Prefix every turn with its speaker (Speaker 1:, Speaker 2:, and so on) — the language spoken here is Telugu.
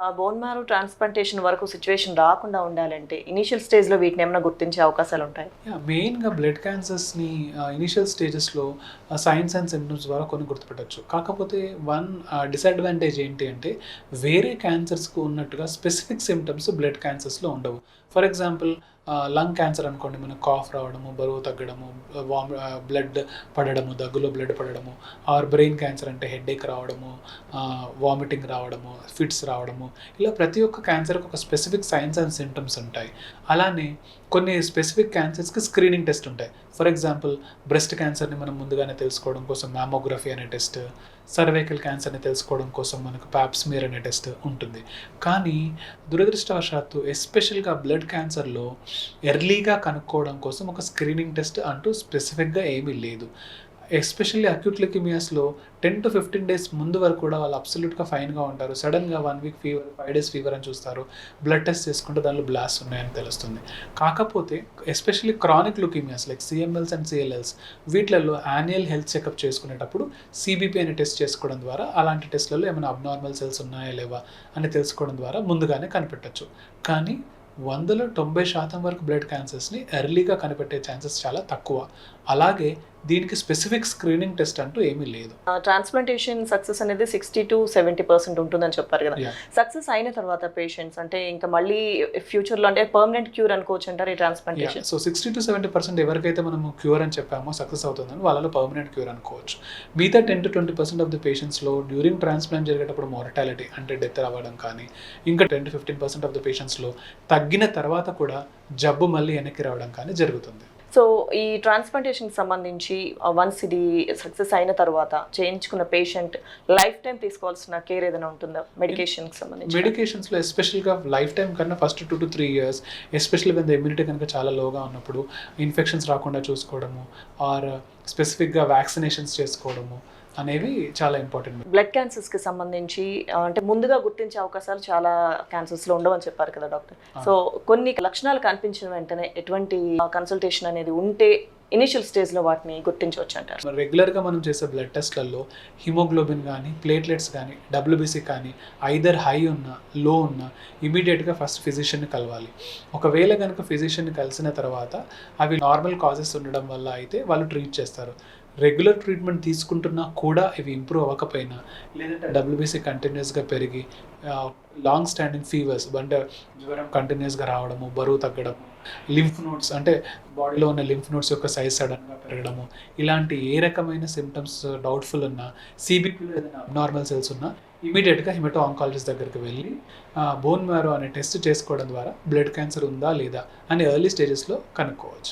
Speaker 1: బోన్ మ్యారో ట్రాన్స్ప్లాంటేషన్ వరకు సిచ్యువేషన్ రాకుండా ఉండాలంటే ఇనీషియల్ స్టేజ్లో వీటిని ఏమైనా గుర్తించే అవకాశాలు ఉంటాయి?
Speaker 2: మెయిన్గా బ్లడ్ క్యాన్సర్స్ని ఇనిషియల్ స్టేజెస్లో సైన్స్ అండ్ సిమ్టమ్స్ ద్వారా కొన్ని గుర్తుపెట్టచ్చు. కాకపోతే వన్ డిసడ్వాంటేజ్ ఏంటి అంటే వేరే క్యాన్సర్స్కు ఉన్నట్టుగా స్పెసిఫిక్ సిమ్టమ్స్ బ్లడ్ క్యాన్సర్స్లో ఉండవు. ఫర్ ఎగ్జాంపుల్ లంగ్ క్యాన్సర్ అనుకోండి మనకు కాఫ్ రావడము బరువు తగ్గడము వామ్ బ్లడ్ పడడము దగ్గులో బ్లడ్ పడడము ఆర్ బ్రెయిన్ క్యాన్సర్ అంటే హెడేక్ రావడము వామిటింగ్ రావడము ఫిట్స్ రావడము ఇలా ప్రతి ఒక్క క్యాన్సర్కి ఒక స్పెసిఫిక్ సైన్స్ అండ్ సిమ్టమ్స్ ఉంటాయి. అలానే కొన్ని స్పెసిఫిక్ క్యాన్సర్స్కి స్క్రీనింగ్ టెస్ట్ ఉంటాయి. ఫర్ ఎగ్జాంపుల్ బ్రెస్ట్ క్యాన్సర్ని మనం ముందుగానే తెలుసుకోవడం కోసం మ్యామోగ్రఫీ అనే టెస్ట్ సర్వైకల్ క్యాన్సర్ని తెలుసుకోవడం కోసం మనకు ప్యాప్స్మియర్ అనే టెస్ట్ ఉంటుంది. కానీ దురదృష్టవశాత్తు ఎస్పెషల్గా బ్లడ్ క్యాన్సర్లో ఎర్లీగా కనుక్కోవడం కోసం ఒక స్క్రీనింగ్ టెస్ట్ అంటూ స్పెసిఫిక్గా ఏమీ లేదు. ఎస్పెషల్లీ అక్యూట్ లికిమియాస్లో టెన్ టు ఫిఫ్టీన్ డేస్ ముందు వరకు కూడా వాళ్ళు అబ్సల్యూట్గా ఫైన్గా ఉంటారు. సడన్గా one week fever five days fever అని చూస్తారు. బ్లడ్ టెస్ట్ చేసుకుంటే దానిలో బ్లాస్ట్ ఉన్నాయని తెలుస్తుంది. కాకపోతే especially chronic leukemias like CMLs and CLLs వీటిలలో annual health checkup చేసుకునేటప్పుడు సిబిపి అనే టెస్ట్ చేసుకోవడం ద్వారా అలాంటి టెస్ట్లలో ఏమైనా అబ్నార్మల్ సెల్స్ ఉన్నాయా లేవా అని తెలుసుకోవడం ద్వారా ముందుగానే కనిపెట్టచ్చు. కానీ వందలో తొంభై శాతం వరకు బ్లడ్ క్యాన్సర్స్ని ఎర్లీగా కనిపెట్టే ఛాన్సెస్ చాలా తక్కువ. అలాగే దీనికి స్పెసిఫిక్ స్క్రీనింగ్ టెస్ట్ అంటూ ఏమీ లేదు.
Speaker 1: ట్రాన్స్ప్లాంటేషన్ సక్సెస్ అనేది సిక్స్టీ టు సెవెంటీ పర్సెంట్ ఉంటుందని చెప్పారు కదా. సక్సెస్ అయిన తర్వాత పేషెంట్స్ అంటే ఇంకా మళ్ళీ ఫ్యూచర్లో అంటే పర్మనెంట్ క్యూర్ అనుకోవచ్చు అంటారు ఈ transplantation
Speaker 2: so sixty to seventy percent ఎవరికైతే మనము క్యూర్ అని చెప్పామో సక్సెస్ అవుతుందని వాళ్ళలో పర్మనెంట్ క్యూర్ అనుకోవచ్చు. మిగతా ten to twenty percent of the పేషెంట్స్లో during transplant జరిగేటప్పుడు మోర్టాలిటీ అంటే డెత్ అవ్వడం కానీ ఇంకా ten to fifteen percent of the పేషెంట్స్లో తగ్గిన తర్వాత కూడా జబ్బు మళ్ళీ వెనక్కి రావడం కానీ జరుగుతుంది.
Speaker 1: సో ఈ ట్రాన్స్ప్లాంటేషన్కి సంబంధించి వన్స్ ఇది సక్సెస్ అయిన తర్వాత చేయించుకున్న పేషెంట్ లైఫ్ టైం తీసుకోవాల్సిన కేర్ ఏదైనా ఉంటుందా? మెడికేషన్కి సంబంధించి
Speaker 2: మెడికేషన్స్లో ఎస్పెషల్గా లైఫ్ టైం కన్నా first two to three years ఎస్పెషల్గా వెన్ ద ఇమ్యూనిటీ కనుక చాలా లోగా ఉన్నప్పుడు ఇన్ఫెక్షన్స్ రాకుండా చూసుకోవడము ఆర్ స్పెసిఫిక్గా వ్యాక్సినేషన్స్ చేసుకోవడము అనేవి చాలా ఇంపార్టెంట్.
Speaker 1: బ్లడ్ క్యాన్సర్స్కి సంబంధించి అంటే ముందుగా గుర్తించే అవకాశాలు చాలా క్యాన్సర్స్లో ఉండవని చెప్పారు కదా డాక్టర్. సో కొన్ని లక్షణాలు కనిపించిన వెంటనే ఎటువంటి కన్సల్టేషన్ అనేది ఉంటే ఇనిషియల్ స్టేజ్లో వాటిని గుర్తించవచ్చు అంటారు.
Speaker 2: రెగ్యులర్గా మనం చేసే బ్లడ్ టెస్ట్లలో హిమోగ్లోబిన్ కానీ ప్లేట్లెట్స్ కానీ డబ్ల్యూబీసీ కానీ ఐదర్ హై ఉన్న లో ఉన్న ఇమీడియట్గా ఫస్ట్ ఫిజిషియన్ని కలవాలి. ఒకవేళ కనుక ఫిజిషియన్ని కలిసిన తర్వాత అవి నార్మల్ కాజెస్ ఉండడం వల్ల అయితే వాళ్ళు ట్రీట్ చేస్తారు. రెగ్యులర్ ట్రీట్మెంట్ తీసుకుంటున్నా కూడా ఇవి ఇంప్రూవ్ అవ్వకపోయినా లేదంటే డబ్ల్యూబీసీ కంటిన్యూస్గా పెరిగి లాంగ్ స్టాండింగ్ ఫీవర్స్ అంటే జ్వరం కంటిన్యూస్గా రావడము బరువు తగ్గడము లింఫ్ నోట్స్ అంటే బాడీలో ఉన్న లింఫ్ నోట్స్ యొక్క సైజ్ సడన్గా పెరగడము ఇలాంటి ఏ రకమైన సిమ్టమ్స్ డౌట్ఫుల్ ఉన్నా సిబిపిలో ఏదైనా అబ్నార్మల్ సెల్స్ ఉన్నా ఇమీడియట్గా హిమటో ఆంకాలజిస్ట్ దగ్గరికి వెళ్ళి బోన్ మ్యారో అనే టెస్ట్ చేసుకోవడం ద్వారా బ్లడ్ క్యాన్సర్ ఉందా లేదా అని ఎర్లీ స్టేజెస్లో కనుక్కోవచ్చు.